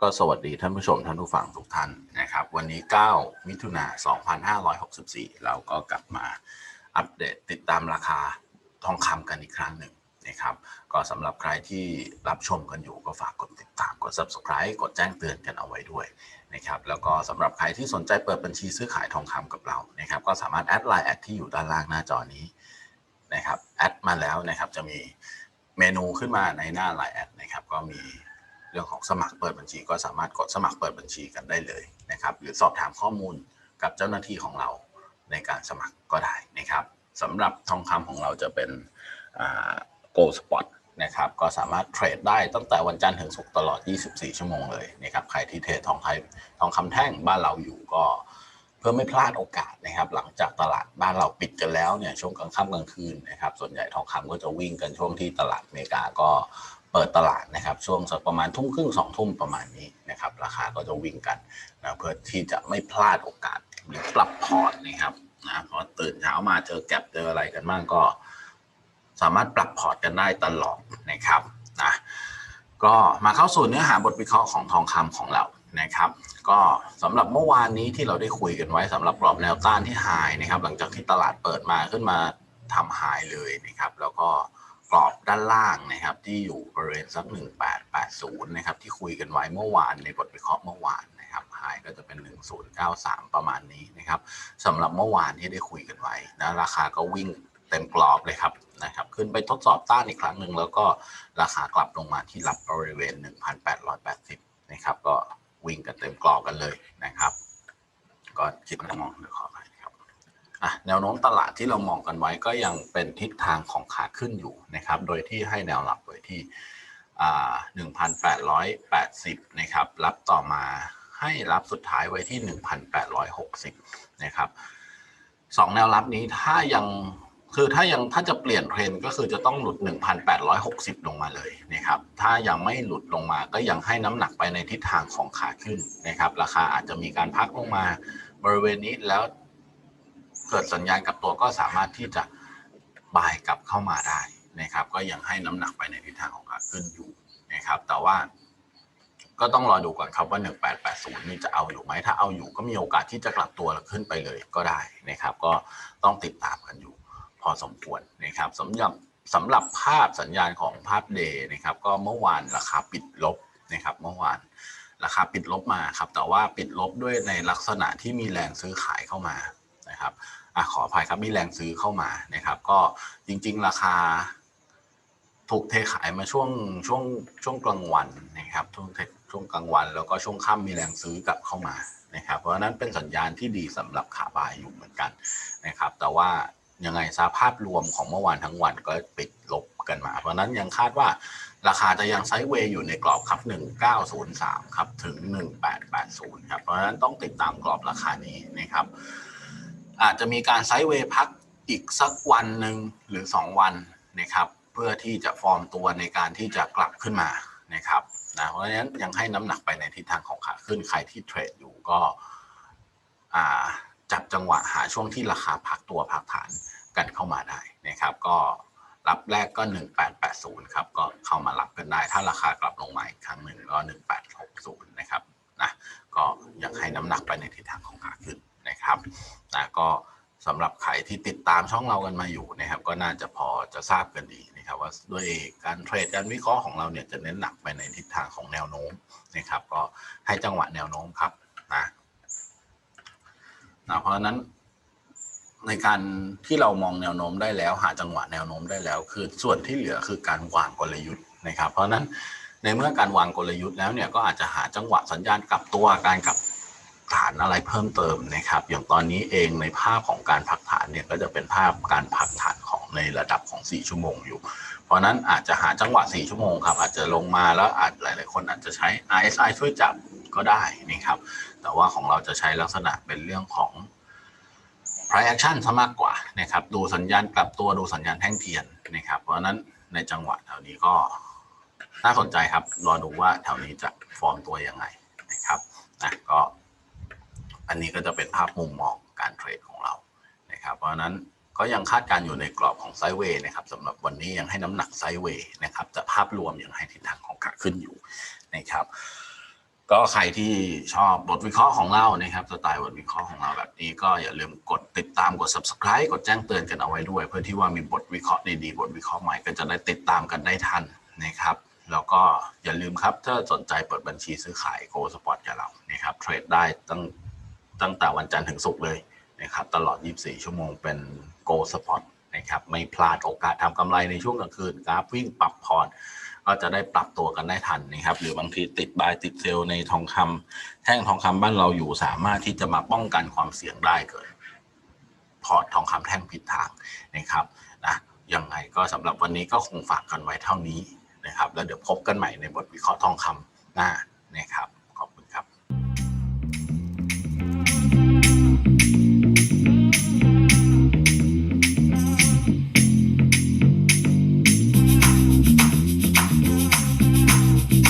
ก็สวัสดีท่านผู้ชมท่านผู้ฟังทุกท่านนะครับ วันนี้ 9 มิถุนา2564 เราก็กลับมาอัปเดตติดตามราคาทองคำกันอีกครั้งหนึ่งนะครับ ก็สำหรับใครที่รับชมกันอยู่ก็ฝากกดติดตามกด subscribe กดแจ้งเตือนกันเอาไว้ด้วยนะครับแล้วก็สำหรับใครที่สนใจเปิดบัญชีซื้อขายทองคำกับเรานะครับก็สามารถแอดไลน์แอดที่อยู่ด้านล่างหน้าจอนี้นะครับแอดมาแล้วนะครับจะมีเมนูขึ้นมาในหน้าไลน์แอดนะครับก็มี เรื่องของสมัครเปิดบัญชีก็สามารถกดสมัครเปิดบัญชีกันได้เลยนะครับ หรือสอบถามข้อมูลกับเจ้าหน้าที่ของเราในการสมัครก็ได้นะครับสำหรับทองคำของเราจะเป็นโกลสปอตนะครับก็สามารถเทรดได้ตั้งแต่วันจันทร์ถึงศุกร์ตลอด 24 ชั่วโมงเลยนะครับใครที่เทรดทองไทยทองคำแท่งบ้านเราอยู่ก็เพื่อไม่พลาดโอกาสนะครับ หลังจากตลาดบ้านเราปิดกันแล้วเนี่ยช่วงกลางค่ำกลางคืนนะครับ ส่วนใหญ่ทองคำก็จะวิ่งกันช่วงที่ตลาดอเมริกาก็ เปิดตลาดนะครับ ช่วงสักประมาณทุ่มครึ่งสองทุ่มประมาณนี้นะครับ ราคาก็จะวิ่งกันนะเพื่อที่จะไม่พลาดโอกาสหรือปรับพอร์ตนะครับนะพราะตื่นเช้ามาเจอแก็บเจออะไรกันบ้างก็ สามารถปรับพอร์ตกันได้ตลอดนะครับนะก็มาเข้าสู่เนื้อหาบทวิเคราะห์ของทองคำของเรานะครับ ก็สำหรับเมื่อวานนี้ที่เราได้คุยกันไว้สำหรับกรอบแนวต้านที่ไฮนะครับ หลังจากที่ตลาดเปิดมาขึ้นมาทำไฮเลยนะครับ แล้วก็ กรอบด้านล่างนะครับ ที่อยู่บริเวณสัก1880 นะครับ ที่คุยกันไว้เมื่อวานในบทวิเคราะห์เมื่อวานนะครับไฮก็จะเป็น 1093 ประมาณนี้นะครับสำหรับเมื่อวานที่ได้คุยกันไว้นะราคาก็วิ่งเต็มกรอบเลยครับนะครับ ขึ้นไปทดสอบต้านอีกครั้งหนึ่งแล้วก็ราคากลับลงมาที่รับบริเวณ 1,880 นะครับ ก็วิ่งกันเต็มกรอบกันเลยนะครับ ก็คิดว่ามองเดี๋ยวขอไป อะแนวโน้มตลาดที่เรามองกันไว้ก็ยังเป็นทิศทางของขาขึ้นอยู่นะครับ โดยที่ให้แนวรับไว้ที่1,880 นะครับ รับต่อมาให้รับสุดท้ายไว้ที่ 1,860 นะครับสองแนวรับนี้ถ้ายังคือถ้ายังถ้าจะเปลี่ยนเทรนด์ก็คือจะต้องหลุด 1,860 ลงมาเลยนะครับ ถ้ายังไม่หลุดลงมาก็ยังให้น้ำหนักไปในทิศทางของขาขึ้นนะครับ ราคาอาจจะมีการพักลงมาบริเวณนี้แล้ว เกิดสัญญาณกับตัวก็สามารถที่จะบายกลับเข้ามาได้นะครับ ก็ยังให้น้ำหนักไปในทิศทางของขาขึ้นอยู่นะครับ แต่ว่าก็ต้องรอดูก่อนครับว่า 1880 นี่จะเอาอยู่ไหม ถ้าเอาอยู่ก็มีโอกาสที่จะกลับตัวขึ้นไปเลยก็ได้นะครับ ก็ต้องติดตามกันอยู่พอสมควรนะครับสำหรับสำหรับภาพสัญญาณของภาพเดย์นะครับ ก็เมื่อวานราคาปิดลบนะครับ เมื่อวานราคาปิดลบมาครับ แต่ว่าปิดลบด้วยในลักษณะที่มีแรงซื้อขายเข้ามา นะครับอขออภัยครับมีแรงซื้อเข้ามานะครับ ก็จริง ๆ ราคาถูกเทขายมาช่วงช่วงช่วงกลางวันนะครับช่วงช่วงกลางวัน แล้วก็ช่วงค่ำมีแรงซื้อกลับเข้ามานะครับ เพราะนั้นเป็นสัญญาณที่ดีสำหรับขาบายอยู่เหมือนกันนะครับ แต่ว่ายังไงซาภาพรวมของเมื่อวานทั้งวันก็ปิดลบกันมา เพราะนั้นยังคาดว่าราคาจะยังไซด์เวย์อยู่ในกรอบครับ 1903 ครับ ถึง 1880 ครับ เพราะฉะนั้นต้องติดตามกรอบราคานี้นะครับ อาจจะมีการไซด์เวย์พักอีกสักวันหนึ่งหรือ 2 วันนะครับ เพื่อที่จะฟอร์มตัวในการที่จะกลับขึ้นมานะครับนะเพราะฉะนั้นยังให้น้ำหนักไปในทิศทางของขาขึ้นใครที่เทรดอยู่ก็จับจังหวะหาช่วงที่ราคาพักตัวพักฐานกันเข้ามาได้นะครับ ก็รับแรกก็ 1880 ครับ ก็เข้ามารับกันได้ ถ้าราคากลับลงมาอีกครั้งหนึ่งก็ 1860 นะครับนะก็ยังให้น้ำหนักไปในทิศทางของขาขึ้นนะครับนะ ก็สำหรับใครที่ติดตามช่องเรากันมาอยู่นะครับ ก็น่าจะพอจะทราบกันดีนะครับ ว่าด้วยการเทรดการวิเคราะห์ของเราเนี่ยจะเน้นหนักไปในทิศทางของแนวโน้มนะครับ ก็ให้จังหวะแนวโน้มครับนะนะเพราะฉะนั้นในการที่เรามองแนวโน้มได้แล้ว หาจังหวะแนวโน้มได้แล้ว คือส่วนที่เหลือคือการวางกลยุทธ์นะครับ เพราะฉะนั้นในเมื่อการวางกลยุทธ์แล้วเนี่ยก็อาจจะหาจังหวะสัญญาณกลับตัวการกลับ ฐานอะไรเพิ่มเติมนะครับ อย่างตอนนี้เองในภาพของการพักฐานเนี่ยก็จะเป็นภาพการพักฐานของในระดับของ 4 ชั่วโมงอยู่ เพราะนั้นอาจจะหาจังหวะ 4 ชั่วโมงครับ อาจจะลงมาแล้วอาจหลาย ๆ คนอาจจะใช้ RSI ช่วยจับก็ได้นะครับ แต่ว่าของเราจะใช้ลักษณะเป็นเรื่องของ price action ซะมากกว่านะครับ ดูสัญญาณกลับตัวดูสัญญาณแท่งเทียนนะครับ เพราะนั้นในจังหวะแถวนี้ก็น่าสนใจครับ รอดูว่าแถวนี้จะฟอร์มตัวยังไงนะครับนะก็ อันนี้ก็จะเป็นภาพมุมมองการเทรดของเรานะครับ เพราะนั้นก็ยังคาดการณ์อยู่ในกรอบของไซด์เวย์นะครับสำหรับวันนี้ยังให้น้ำหนักไซด์เวย์นะครับแต่ภาพรวมยังให้ทิศทางของขาขึ้นอยู่นะครับ ก็ใครที่ชอบบทวิเคราะห์ของเรานะครับสไตล์บทวิเคราะห์ของเราแบบนี้ก็อย่าลืมกดติดตามกด subscribe กดแจ้งเตือนกันเอาไว้ด้วย เพื่อที่ว่ามีบทวิเคราะห์ดีๆบทวิเคราะห์ใหม่ก็จะได้ติดตามกันได้ทันนะครับแล้วก็อย่าลืมครับ ถ้าสนใจเปิดบัญชีซื้อขายโกลสปอร์ตกับเรานะครับเทรดได้ตั้ง ตั้งแต่วันจันทร์ถึงศุกร์เลยนะครับตลอด 24 ชั่วโมงเป็นโกลสปอร์ตนะครับไม่พลาดโอกาสทำกำไรในช่วงกลางคืนกราฟวิ่งปรับพอร์ตก็จะได้ปรับตัวกันได้ทันนะครับ หรือบางทีติดบายติดเซลล์ในทองคำแท่งทองคำบ้านเราอยู่สามารถที่จะมาป้องกันความเสี่ยงได้เกิดพอร์ตทองคำแท่งผิดทางนะครับนะยังไงก็สำหรับวันนี้ก็คงฝากกันไว้เท่านี้นะครับ แล้วเดี๋ยวพบกันใหม่ในบทวิเคราะห์ทองคำหน้านะครับ